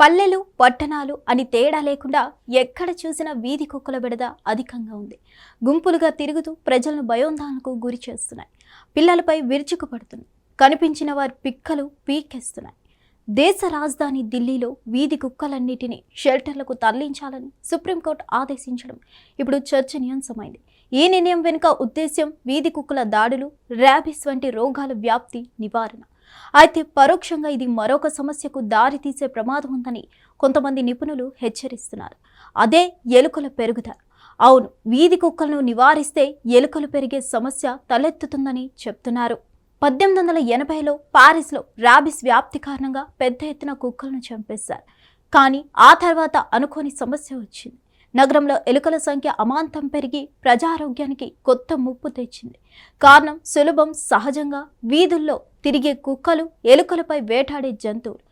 పల్లెలు పట్టణాలు అని తేడా లేకుండా ఎక్కడ చూసినా వీధి కుక్కల బిడద అధికంగా ఉంది. గుంపులుగా తిరుగుతూ ప్రజలను భయోందాలకు గురి చేస్తున్నాయి. పిల్లలపై విరుచుకుపడుతున్నాయి కనిపించిన వారి పిక్కలు పీకేస్తున్నాయి. దేశ రాజధాని ఢిల్లీలో వీధి కుక్కలన్నిటినీ షెల్టర్లకు తరలించాలని సుప్రీంకోర్టు ఆదేశించడం ఇప్పుడు చర్చనీయాంశమైంది. ఈ నిర్ణయం వెనుక ఉద్దేశ్యం వీధి కుక్కల దాడులు ర్యాబిస్ వంటి రోగాల వ్యాప్తి నివారణ. అయితే పరోక్షంగా ఇది మరొక సమస్యకు దారి తీసే ప్రమాదం ఉందని కొంతమంది నిపుణులు హెచ్చరిస్తున్నారు. అదే ఎలుకల పెరుగుదల. అవును వీధి కుక్కలను నివారిస్తే ఎలుకలు పెరిగే సమస్య తలెత్తుతుందని చెప్తున్నారు. పద్దెనిమిది వందల ఎనభైలో పారిస్లో ర్యాబిస్ వ్యాప్తి కారణంగా పెద్ద ఎత్తున కుక్కలను చంపేశారు. కానీ ఆ తర్వాత అనుకోని సమస్య వచ్చింది. నగరంలో ఎలుకల సంఖ్య అమాంతం పెరిగి ప్రజారోగ్యానికి కొత్త ముప్పు తెచ్చింది. కారణం సులభం సహజంగా వీధుల్లో తిరిగే కుక్కలు ఎలుకలపై వేటాడే జంతువులు.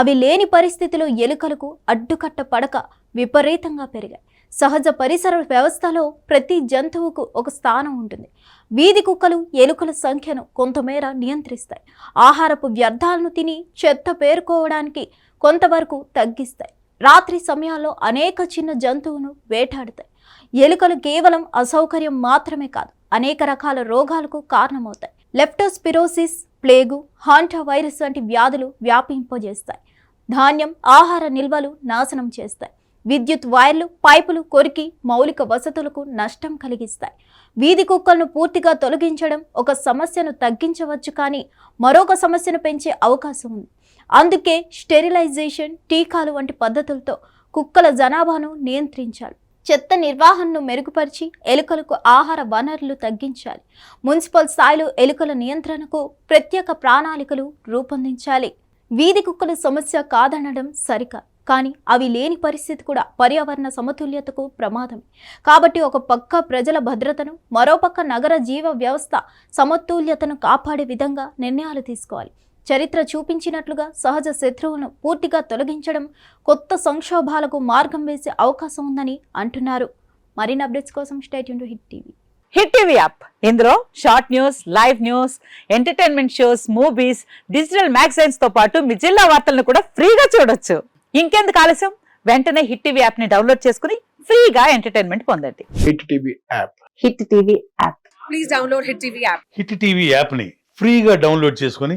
అవి లేని పరిస్థితిలో ఎలుకలకు అడ్డుకట్ట పడక విపరీతంగా పెరిగాయి. సహజ పరిసర వ్యవస్థలో ప్రతి జంతువుకు ఒక స్థానం ఉంటుంది. వీధి కుక్కలు ఎలుకల సంఖ్యను కొంతమేర నియంత్రిస్తాయి. ఆహారపు వ్యర్థాలను తిని చెత్త పేరుకోవడానికి కొంతవరకు తగ్గిస్తాయి. రాత్రి సమయాల్లో అనేక చిన్న జంతువును వేటాడుతాయి. ఎలుకలు కేవలం అసౌకర్యం మాత్రమే కాదు అనేక రకాల రోగాలకు కారణమవుతాయి. లెప్టోస్పిరోసిస్ ప్లేగు హాంటా వైరస్ వంటి వ్యాధులు వ్యాపింపజేస్తాయి. ధాన్యం ఆహార నిల్వలు నాశనం చేస్తాయి. విద్యుత్ వైర్లు పైపులు కొరికి మౌలిక వసతులకు నష్టం కలిగిస్తాయి. వీధి కుక్కలను పూర్తిగా తొలగించడం ఒక సమస్యను తగ్గించవచ్చు కానీ మరొక సమస్యను పెంచే అవకాశం ఉంది. అందుకే స్టెరిలైజేషన్ టీకాలు వంటి పద్ధతులతో కుక్కల జనాభాను నియంత్రించాలి. చెత్త నిర్వహణను మెరుగుపరిచి ఎలుకలకు ఆహార వనరులు తగ్గించాలి. మున్సిపల్ స్థాయిలో ఎలుకల నియంత్రణకు ప్రత్యేక ప్రణాళికలు రూపొందించాలి. వీధి కుక్కల సమస్య కాదనడం సరికాదు కానీ అవి లేని పరిస్థితి కూడా పర్యావరణ సమతుల్యతకు ప్రమాదం కాబట్టి ఒక పక్క ప్రజల భద్రతను మరోపక్క నగర జీవ వ్యవస్థ సమతుల్యతను కాపాడే విధంగా నిర్ణయాలు తీసుకోవాలి. చరిత్ర చూపించినట్లుగా సహజ శత్రువులను పూర్తిగా తొలగించడం కొత్త సంక్షోభాలకు మార్గం వేసే అవకాశం ఉందని అంటున్నారు. మరిన్ని అప్డేట్స్ కోసం state to hit TV. Hit TV app. ఇందులో short news live news entertainment shows movies digital మ్యాగజైన్స్తో పాటు మీ జిల్లా వార్తలను కూడా ఫ్రీగా చూడొచ్చు. ఇంకెందుకు ఆలస్యం? వెంటనే హిట్ టీవీ యాప్ని డౌన్లోడ్ చేసుకుని ఫ్రీగా ఎంటర్టైన్మెంట్ పొందండి. Hit TV app. Hit TV app. Please download Hit TV app. Hit TV యాప్ని ఫ్రీగా డౌన్లోడ్ చేసుకొని